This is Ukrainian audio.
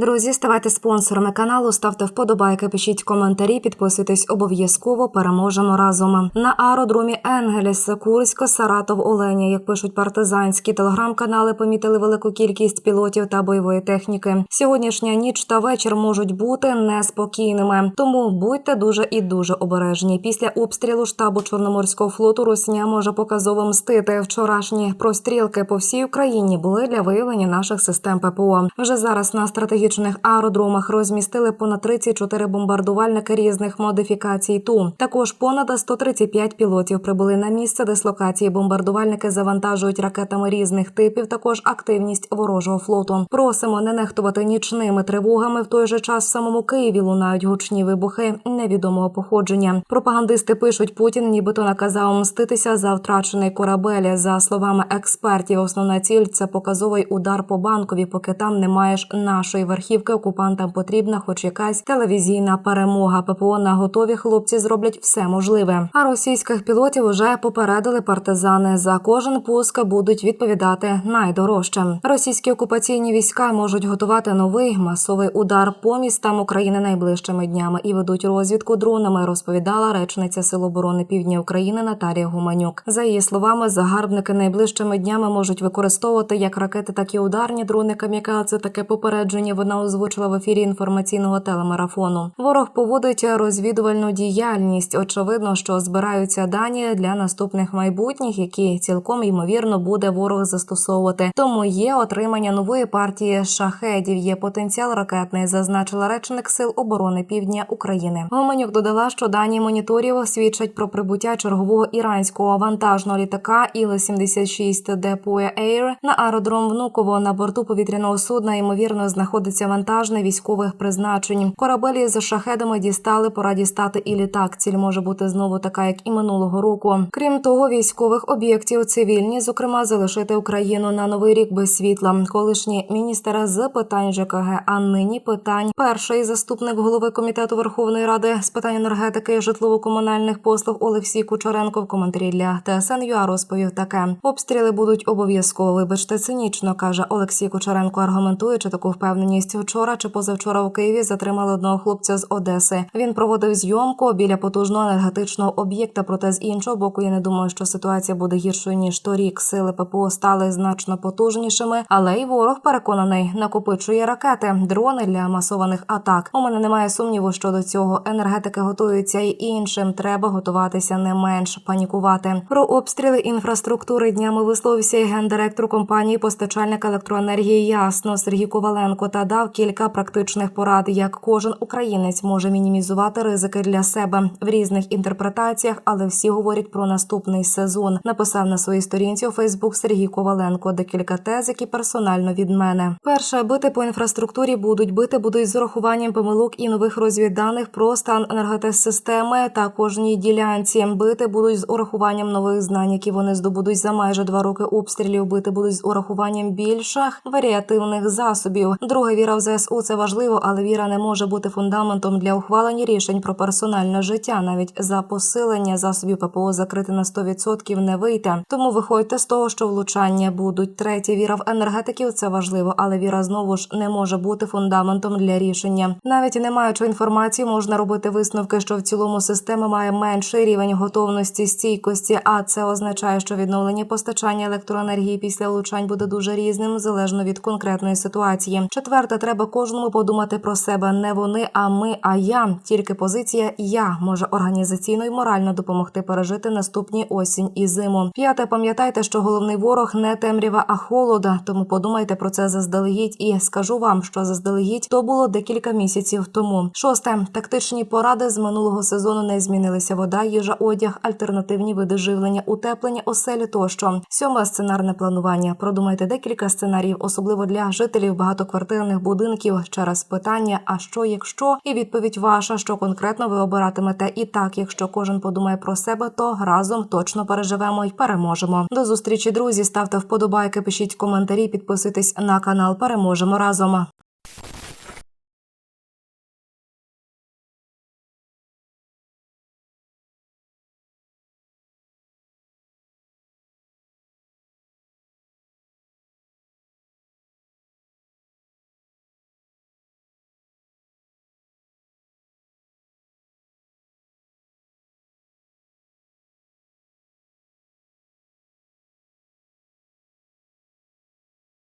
Друзі, ставайте спонсорами каналу, ставте вподобайки, пишіть коментарі, підписуйтесь обов'язково. Переможемо разом на аеродромі Енгеліс, Курськ, Саратов, Оленя. Як пишуть партизанські телеграм-канали, помітили велику кількість пілотів та бойової техніки. Сьогоднішня ніч та вечір можуть бути неспокійними, тому будьте дуже і дуже обережні. Після обстрілу штабу Чорноморського флоту Росія може показово мстити. Вчорашні прострілки по всій Україні були для виявлення наших систем ППО. Вже зараз на стратегічних аеродромах розмістили понад 34 бомбардувальники різних модифікацій. Ту також понад 135 пілотів прибули на місце дислокації. Бомбардувальники завантажують ракетами різних типів. Також активність ворожого флоту. Просимо не нехтувати нічними тривогами. В той же час в самому Києві лунають гучні вибухи невідомого походження. Пропагандисти пишуть, Путін нібито наказав мститися за втрачений корабель. За словами експертів, основна ціль це показовий удар по банкові, поки там не маєш нашої верхівки. Окупантам потрібна, хоч якась телевізійна перемога. ППО на готові хлопці зроблять все можливе. А російських пілотів уже попередили партизани. За кожен пуск будуть відповідати найдорожче. Російські окупаційні війська можуть готувати новий масовий удар по містам України найближчими днями і ведуть розвідку дронами. Розповідала речниця Сил оборони Півдня України Наталія Гуманюк. За її словами, загарбники найближчими днями можуть використовувати як ракети, так і ударні дрони камікадзе. Таке попередження вона озвучила в ефірі інформаційного телемарафону. Ворог поводить розвідувальну діяльність. Очевидно, що збираються дані для наступних майбутніх, які цілком ймовірно буде ворог застосовувати. Тому є отримання нової партії шахедів. Є потенціал ракетний, зазначила речник сил оборони Півдня України. Гоманюк додала, що дані моніторів свідчать про прибуття чергового іранського вантажного літака Іл-76 Депоя Air на аеродром Внуково на борту повітряного судна. Ймовірно, знаходиться вантажне військових призначень. Корабелі з шахедами дістали. Пора дістати і літак. Ціль може бути знову така, як і минулого року. Крім того, військових об'єктів цивільні, зокрема, залишити Україну на новий рік без світла. Колишній міністр з питань ЖКГ, а нині питань перший заступник голови комітету Верховної Ради з питань енергетики і житлово-комунальних послуг Олексій Кучеренко в коментарі для ТСН ЮА розповів таке: обстріли будуть обов'язково. Вибачте, цинічно каже Олексій Кучеренко, аргументуючи таку впевненість. Вчора чи позавчора у Києві затримали одного хлопця з Одеси. Він проводив зйомку біля потужного енергетичного об'єкта. Проте з іншого боку, я не думаю, що ситуація буде гіршою ніж торік. Сили ППО стали значно потужнішими, але й ворог переконаний накопичує ракети, дрони для масованих атак. У мене немає сумніву щодо цього. Енергетики готуються і іншим треба готуватися не менш панікувати. Про обстріли інфраструктури днями висловився і гендиректор компанії постачальник електроенергії Ясно Сергій Коваленко та дав кілька практичних порад, як кожен українець може мінімізувати ризики для себе в різних інтерпретаціях, але всі говорять про наступний сезон. Написав на своїй сторінці у Фейсбук Сергій Коваленко декілька тез, які персонально від мене. Перше бити по інфраструктурі будуть бити, будуть з урахуванням помилок і нових розвідданих про стан енергетичсистеми та кожній ділянці. Бити будуть з урахуванням нових знань, які вони здобудуть за майже два роки обстрілів. Бити будуть з урахуванням більших варіативних засобів. Друге віра в ЗСУ це важливо, але віра не може бути фундаментом для ухвалення рішень про персональне життя. Навіть за посилення засобів ППО закрити на 100% не вийде. Тому виходьте з того, що влучання будуть. Третє віра в енергетиків це важливо, але віра знову ж не може бути фундаментом для рішення. Навіть не маючи інформації, можна робити висновки, що в цілому система має менший рівень готовності стійкості. А це означає, що відновлення постачання електроенергії після влучань буде дуже різним залежно від конкретної ситуації. Четверте, треба кожному подумати про себе. Не вони, а ми, а я. Тільки позиція я може організаційно і морально допомогти пережити наступні осінь і зиму. П'яте, пам'ятайте, що головний ворог не темрява, а холода. Тому подумайте про це заздалегідь. І скажу вам, що заздалегідь то було декілька місяців тому. Шосте тактичні поради з минулого сезону не змінилися. Вода, їжа, одяг, альтернативні види живлення, утеплення, оселі тощо. Сьоме сценарне планування. Продумайте декілька сценаріїв, особливо для жителів багатоквартирних будинків. Через питання: а що якщо? І відповідь ваша, що конкретно ви обиратимете. І так, якщо кожен подумає про себе, то разом точно переживемо і переможемо. До зустрічі, друзі. Ставте вподобайки, пишіть коментарі, підписуйтесь на канал. Переможемо разом.